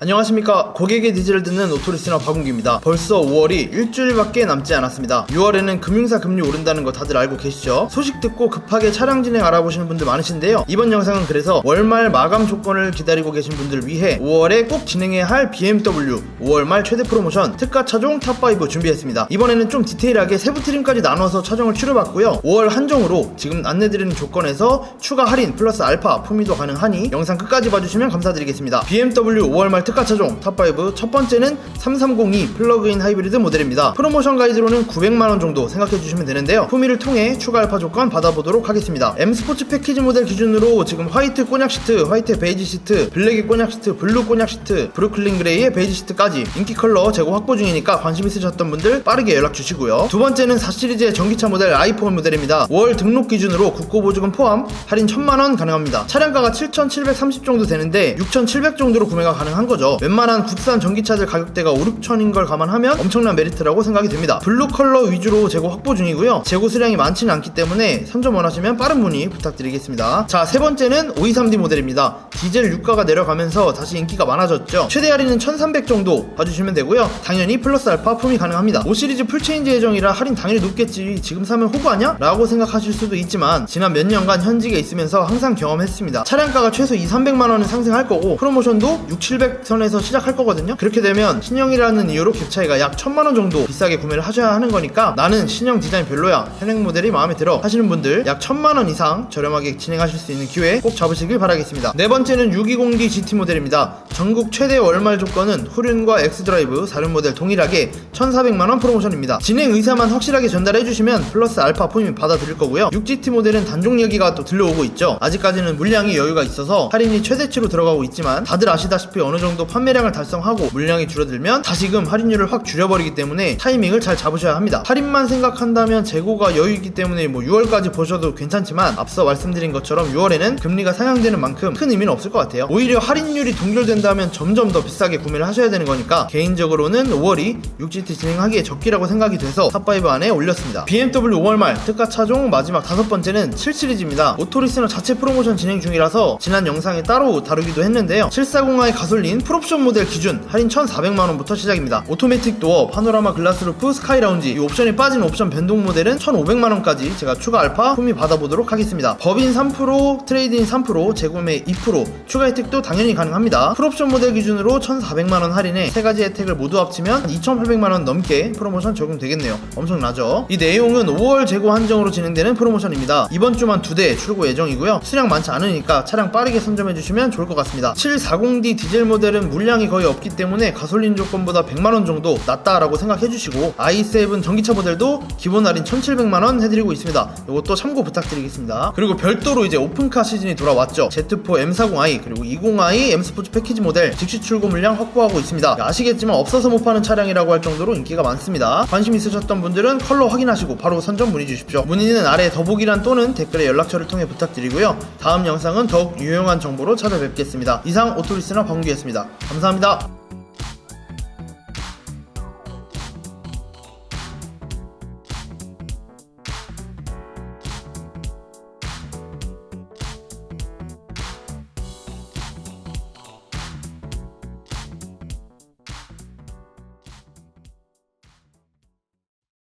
안녕하십니까. 고객의 니즈를 듣는 오토리스너 박웅기입니다. 벌써 5월이 일주일밖에 남지 않았습니다. 6월에는 금융사 금리 오른다는 거 다들 알고 계시죠? 소식 듣고 급하게 차량 진행 알아보시는 분들 많으신데요. 이번 영상은 그래서 월말 마감 조건을 기다리고 계신 분들을 위해 5월에 꼭 진행해야 할 BMW 5월 말 최대 프로모션 특가 차종 탑5 준비했습니다. 이번에는 좀 디테일하게 세부 트림까지 나눠서 차종을 추려봤고요. 5월 한정으로 지금 안내드리는 조건에서 추가 할인 플러스 알파 품위도 가능하니 영상 끝까지 봐주시면 감사드리겠습니다. BMW 5월 말 특가 차종 탑5 첫 번째는 3302 플러그인 하이브리드 모델입니다. 프로모션 가이드로는 900만원 정도 생각해 주시면 되는데요. 품위를 통해 추가 알파 조건 받아보도록 하겠습니다. M 스포츠 패키지 모델 기준으로 지금 화이트 꼬냑 시트, 화이트 베이지 시트, 블랙의 꼬냑 시트, 블루 꼬냑 시트, 브루클린 그레이의 베이지 시트까지 인기 컬러 재고 확보 중이니까 관심 있으셨던 분들 빠르게 연락 주시고요. 두 번째는 4 시리즈의 전기차 모델 i4 모델입니다. 월 등록 기준으로 국고보조금 포함 할인 1000만원 가능합니다. 차량가가 7,730 정도 되는데 6,700 정도로 구매가 가능한 거죠. 웬만한 국산 전기차들 가격대가 5, 6천인 걸 감안하면 엄청난 메리트라고 생각이 됩니다. 블루 컬러 위주로 재고 확보 중이고요. 재고 수량이 많지는 않기 때문에 선점 원하시면 빠른 문의 부탁드리겠습니다. 자, 세 번째는 523D 모델입니다. 디젤 유가가 내려가면서 다시 인기가 많아졌죠. 최대 할인은 1,300 정도 봐주시면 되고요. 당연히 플러스 알파 품이 가능합니다. 5 시리즈 풀체인지 예정이라 할인 당연히 높겠지. 지금 사면 호구 아니야? 라고 생각하실 수도 있지만 지난 몇 년간 현직에 있으면서 항상 경험했습니다. 차량가가 최소 2, 300만 원은 상승할 거고 프로모션도 6, 700 선에서 시작할 거거든요. 그렇게 되면 신형이라는 이유로 갭 차이가 약 1000만 원 정도 비싸게 구매를 하셔야 하는 거니까 나는 신형 디자인 별로야. 현행 모델이 마음에 들어 하시는 분들 약 1000만 원 이상 저렴하게 진행하실 수 있는 기회 꼭 잡으시길 바라겠습니다. 네 번째 는 620D GT 모델입니다. 전국 최대 월말 조건은 후륜과 엑스드라이브 사륜 모델 동일하게 1,400만 원 프로모션입니다. 진행 의사만 확실하게 전달해 주시면 플러스 알파 포임 받아드릴 거고요. 6GT 모델은 단종 얘기가 또 들려오고 있죠. 아직까지는 물량이 여유가 있어서 할인이 최대치로 들어가고 있지만 다들 아시다시피 어느 정도 판매량을 달성하고 물량이 줄어들면 다시금 할인율을 확 줄여버리기 때문에 타이밍을 잘 잡으셔야 합니다. 할인만 생각한다면 재고가 여유 있기 때문에 뭐 6월까지 보셔도 괜찮지만 앞서 말씀드린 것처럼 6월에는 금리가 상향되는 만큼 큰 의미는 없을 것 같아요. 오히려 할인율이 동결된다면 점점 더 비싸게 구매를 하셔야 되는 거니까 개인적으로는 5월이 6GT 진행하기에 적기라고 생각이 돼서 탑5 안에 올렸습니다. BMW 5월 말 특가 차종 마지막 다섯 번째는 7 시리즈입니다. 오토리스너 자체 프로모션 진행 중이라서 지난 영상에 따로 다루기도 했는데요. 740i 가솔린 풀옵션 모델 기준 할인 1,400만원부터 시작입니다. 오토매틱 도어, 파노라마 글라스 루프, 스카이 라운지 이 옵션이 빠진 옵션 변동 모델은 1,500만원까지 제가 추가 알파 품위 받아보도록 하겠습니다. 법인 3%, 트레이드인 3%, 재구매 2%, 추가 혜택도 당연히 가능합니다. 풀옵션 모델 기준으로 1,400만원 할인에 세 가지 혜택을 모두 합치면 2,800만원 넘게 프로모션 적용되겠네요. 엄청나죠? 이 내용은 5월 재고 한정으로 진행되는 프로모션입니다. 이번 주만 두 대 출고 예정이고요. 수량 많지 않으니까 차량 빠르게 선점해 주시면 좋을 것 같습니다. 740D 디젤 모델은 물량이 거의 없기 때문에 가솔린 조건보다 100만원 정도 낮다라고 생각해 주시고 i7 전기차 모델도 기본 할인 1700만원 해드리고 있습니다. 이것도 참고 부탁드리겠습니다. 그리고 별도로 이제 오픈카 시즌이 돌아왔죠. Z4 M40i 그리고 20i M 스포츠 패키지 모델 즉시 출고 물량 확보하고 있습니다. 아시겠지만 없어서 못 파는 차량이라고 할 정도로 인기가 많습니다. 관심 있으셨던 분들은 컬러 확인하시고 바로 선점 문의 주십시오. 문의는 아래 더보기란 또는 댓글에 연락처를 통해 부탁드리고요. 다음 영상은 더욱 유용한 정보로 찾아뵙겠습니다. 이상 오토리스너 방규였습니다. 감사합니다.